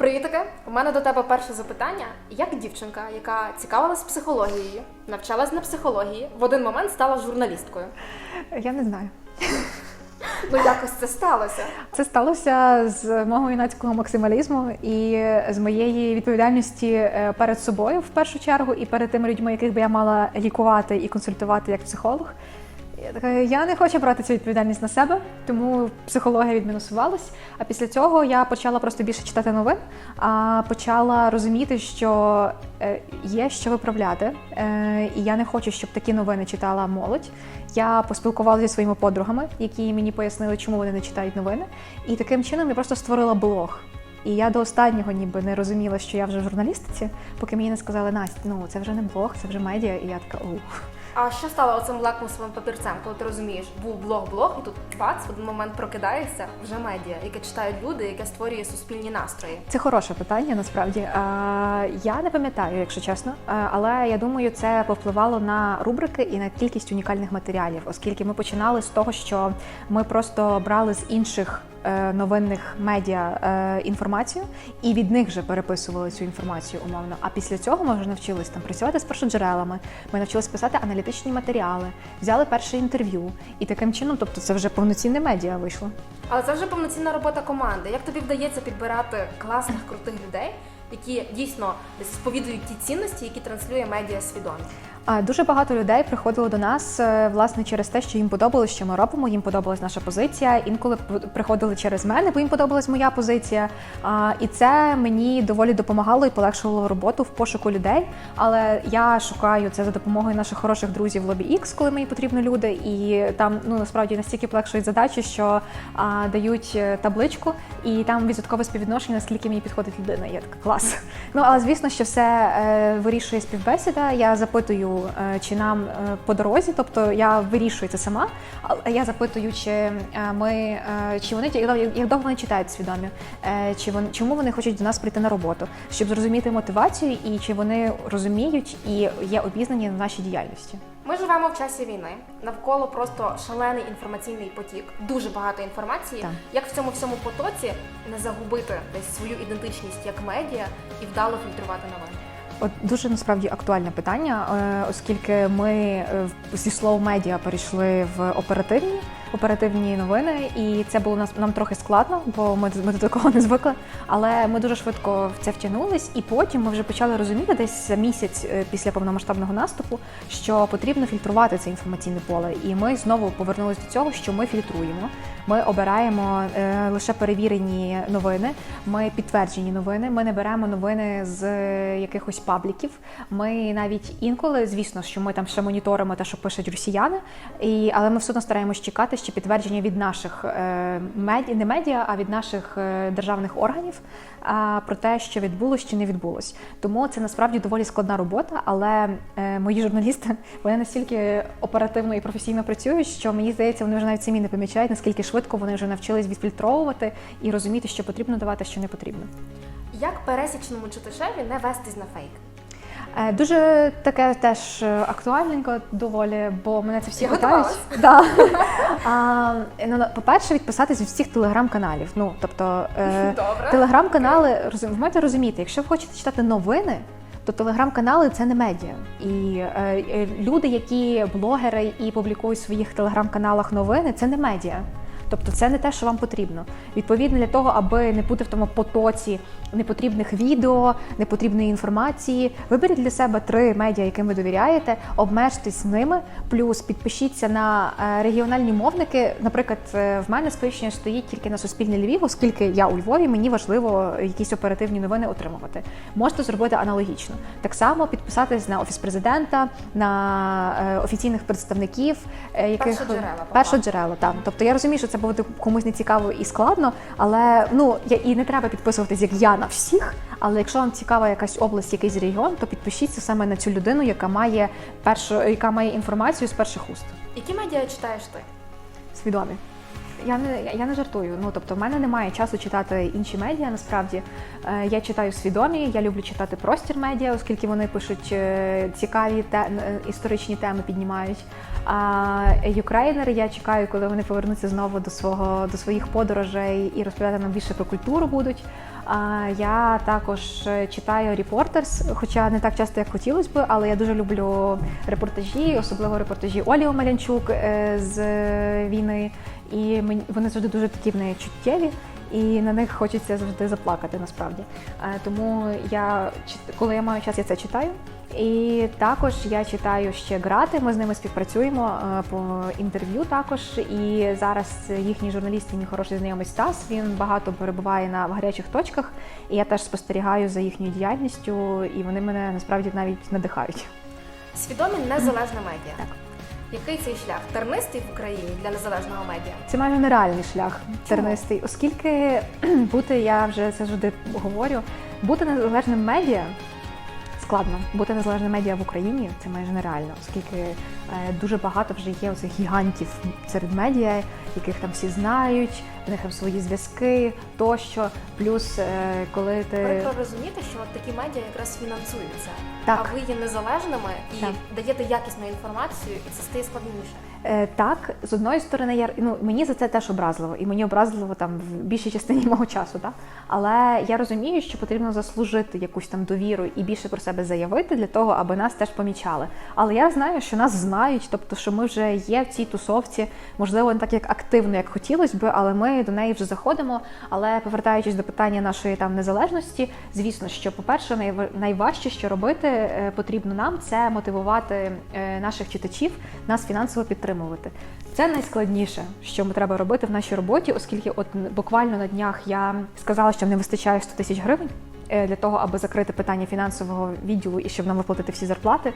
Привітики! У мене до тебе перше запитання. Як дівчинка, яка цікавилась психологією, навчалась на психології, в один момент стала журналісткою? Я не знаю. Ну якось це сталося. Це сталося з мого юнацького максималізму і з моєї відповідальності е, перед собою в першу чергу, і перед тими людьми, яких би я мала лікувати і консультувати як психолог. Я не хочу брати цю відповідальність на себе, тому психологія відмінусувалась. А після цього я почала просто більше читати новин, а почала розуміти, що е, є що виправляти. Е, І я не хочу, щоб такі новини читала молодь. Я поспілкувалася зі своїми подругами, які мені пояснили, чому вони не читають новини. І таким чином я просто створила блог. І я до останнього ніби не розуміла, що я вже в журналістиці, поки мені не сказали, Настя, ну це вже не блог, це вже медіа. І я така ух. А що стало оцим лакмусовим папірцем, коли ти розумієш, був блог-блог, і тут бац, в один момент прокидаєшся вже медіа, яке читають люди, яке створює суспільні настрої. Це хороше питання, насправді. А, Я не пам'ятаю, якщо чесно, але я думаю, це повпливало на рубрики і на кількість унікальних матеріалів, оскільки ми починали з того, що ми просто брали з інших. Е, Новинних медіа е, інформацію і від них вже переписували цю інформацію умовно. А після цього ми вже навчились там працювати з першоджерелами. Ми навчились писати аналітичні матеріали, взяли перше інтерв'ю, і таким чином, тобто, це вже повноцінне медіа вийшло. Але це вже повноцінна робота команди. Як тобі вдається підбирати класних крутих людей, які дійсно сповідують ті цінності, які транслює медіа свідомі? Дуже багато людей приходило до нас е, власне через те, що їм подобалось, що ми робимо. Їм подобалась наша позиція. Інколи приходили через мене, бо їм подобалась моя позиція. І це мені доволі допомагало і полегшувало роботу в пошуку людей. Але я шукаю це за допомогою наших хороших друзів в Lobby X, коли мені потрібні люди. І там ну насправді настільки полегшують задачі, що дають е, табличку, і там відсоткове співвідношення, наскільки мені підходить людина. Я така клас. Ну але звісно, що все е, вирішує співбесіда. Я запитую, е, чи нам е, по дорозі, тобто я вирішую це сама. Але я запитую, чи ми чи вони як довго вони читають свідомі, чи вони чому вони хочуть до нас прийти на роботу, щоб зрозуміти мотивацію і чи вони розуміють і є обізнані на нашій діяльності. Ми живемо в часі війни. Навколо просто шалений інформаційний потік, дуже багато інформації. Так. Як в цьому всьому потоці не загубити десь свою ідентичність як медіа і вдало фільтрувати новини? От дуже насправді актуальне питання, е, оскільки ми е, зі слов медіа перейшли в оперативні. Оперативні новини, і це було нас нам трохи складно, бо ми, ми до такого не звикли. Але ми дуже швидко в це втягнулись, і потім ми вже почали розуміти десь за місяць е, після повномасштабного наступу, що потрібно фільтрувати це інформаційне поле. І ми знову повернулися до цього, що ми фільтруємо. Ми обираємо е, лише перевірені новини, ми підтверджені новини. Ми не беремо новини з е, якихось пабліків. Ми навіть інколи, звісно, що ми там ще моніторимо те, що пишуть росіяни, і, але ми все одно стараємось чекати ще підтвердження від наших е, медіа, не медіа, а від наших е, державних органів про те, що відбулось чи не відбулось. Тому це насправді доволі складна робота, але е, мої журналісти вони настільки оперативно і професійно працюють, що мені здається, вони вже навіть самі не помічають, наскільки швидко вони вже навчились відфільтровувати і розуміти, що потрібно давати, що не потрібно. Як пересічному читачеві не вестись на фейк? Е, Дуже таке теж актуальненько доволі, бо мене це всі Я питають. Да. А, ну, по-перше, відписатись від всіх телеграм-каналів. Ну, тобто, е, Добре. телеграм-канали, ви маєте розуміти, якщо ви хочете читати новини, то телеграм-канали це не медіа. І е, люди, які блогери і публікують в своїх телеграм-каналах новини, це не медіа. Тобто це не те, що вам потрібно. Відповідно, для того, аби не бути в тому потоці непотрібних відео, непотрібної інформації, виберіть для себе три медіа, яким ви довіряєте, обмежтесь ними, плюс підпишіться на е, регіональні мовники. Наприклад, е, в мене сповіщення стоїть тільки на Суспільне Львів, оскільки я у Львові, мені важливо якісь оперативні новини отримувати. Можете зробити аналогічно. Так само підписатись на офіс президента, на е, офіційних представників, яких Першоджерела, першоджерела. Так. Тобто я розумію, що це буде комусь не цікаво і складно, але ну я і не треба підписуватись як я на всіх. Але якщо вам цікава якась область, якийсь регіон, то підпишіться саме на цю людину, яка має першу, яка має інформацію з перших уст. Які медіа читаєш ти? Свідомі. Я не я не жартую. Ну тобто, в мене немає часу читати інші медіа. Насправді Е, я читаю свідомі. Я люблю читати простір медіа, оскільки вони пишуть е, цікаві те е, історичні теми, піднімають. А юкрейнери я чекаю, коли вони повернуться знову до свого до своїх подорожей і розповідати нам більше про культуру будуть. Я також читаю Reporters, хоча не так часто, як хотілося б, але я дуже люблю репортажі, особливо репортажі Олі Омелянчук е, з війни. І вони завжди дуже такі в неї чуттєві. І на них хочеться завжди заплакати насправді. Е, Тому я коли я маю час, я це читаю. І також я читаю ще грати. Ми з ними співпрацюємо е, по інтерв'ю. Також і зараз їхній журналіст, мій хороший знайомий Стас. Він багато перебуває на гарячих точках, і я теж спостерігаю за їхньою діяльністю, і вони мене насправді навіть надихають. Свідомі незалежна медіа. Так. Який цей шлях? Тернистий в Україні для незалежного медіа? Це майже нереальний шлях тернистий, оскільки бути, я вже це завжди говорю, бути незалежним медіа складно. Бути незалежним медіа в Україні це майже нереально, оскільки е, дуже багато вже є оцих гігантів серед медіа, яких там всі знають, в них там свої зв'язки тощо. Плюс, е, коли ти Прикро розуміти, що от такі медіа якраз фінансуються, Так. а ви є незалежними і Так. даєте якісну інформацію, і це стає складніше. Е, Так, з одної сторони, я ну мені за це теж образливо, і мені образливо там в більшій частині мого часу, так? Але я розумію, що потрібно заслужити якусь там довіру і більше про себе заявити для того, аби нас теж помічали. Але я знаю, що нас знають, тобто, що ми вже є в цій тусовці, можливо, не так як активно, як хотілося би, але ми до неї вже заходимо. Але повертаючись до питання нашої там незалежності, звісно, що по-перше, найважче, що робити е, потрібно нам, це мотивувати е, наших читачів нас фінансово підтримувати. Це найскладніше, що ми треба робити в нашій роботі, оскільки от буквально на днях я сказала, що не вистачає 100 тисяч гривень е, для того, аби закрити питання фінансового відділу і щоб нам виплатити всі зарплати.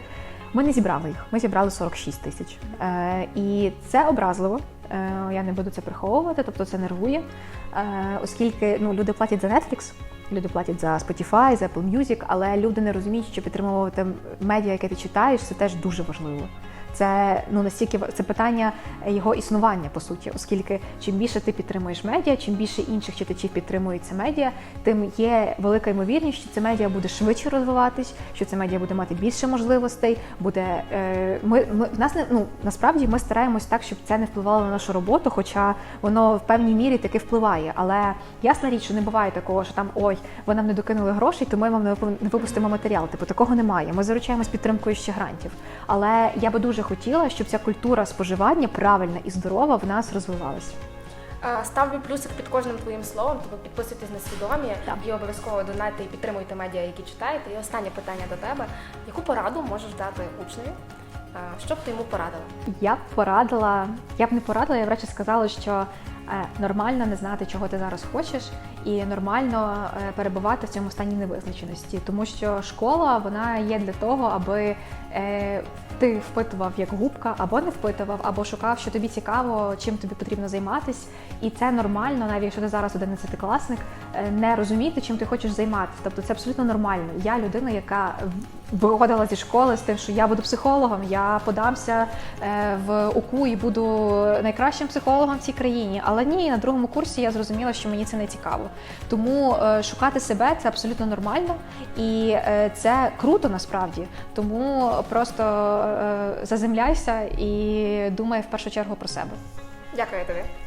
Ми не зібрали їх. Ми зібрали 46 тисяч. Е, і це образливо. Е, я не буду це приховувати, тобто це нервує, оскільки ну, люди платять за Netflix, люди платять за Spotify, за Apple Music, але люди не розуміють, що підтримувати медіа, яке ти читаєш, це теж дуже важливо. Це ну настільки це питання його існування по суті, оскільки чим більше ти підтримуєш медіа, чим більше інших читачів підтримують медіа, тим є велика ймовірність, що це медіа буде швидше розвиватись, що це медіа буде мати більше можливостей. Буде е, ми, ми в нас не ну насправді ми стараємось так, щоб це не впливало на нашу роботу, хоча воно в певній мірі таки впливає. Але ясна річ, що не буває такого, що там ой, ви нам не докинули грошей, тому ми вам не випустимо матеріал. Типу такого немає. Ми заручаємось підтримкою ще грантів. Але я би дуже хотіла, щоб ця культура споживання правильна і здорова в нас розвивалася. Е, Ставлю плюсик під кожним твоїм словом, тобто підписуйтесь на свідомі Так. і обов'язково донайте і підтримуйте медіа, які читаєте. І останнє питання до тебе: яку пораду можеш дати учневі? Е, Що б ти йому порадила? Я б порадила, я б не порадила, я врачі сказала, що е, нормально не знати, чого ти зараз хочеш, і нормально е, перебувати в цьому стані невизначеності, тому що школа вона є для того, аби е, ти впитував як губка, або не впитував, або шукав, що тобі цікаво, чим тобі потрібно займатися. І це нормально, навіть якщо ти зараз 11-класник, е, не розуміти, чим ти хочеш займатися. Тобто це абсолютно нормально. Я людина, яка виходила зі школи з тим, що я буду психологом, я подамся е, в УКУ і буду найкращим психологом в цій країні. Але ні, на другому курсі я зрозуміла, що мені це не цікаво. Тому е, шукати себе це абсолютно нормально і е, це круто насправді. Тому просто заземляйся і думай в першу чергу про себе. Дякую тобі.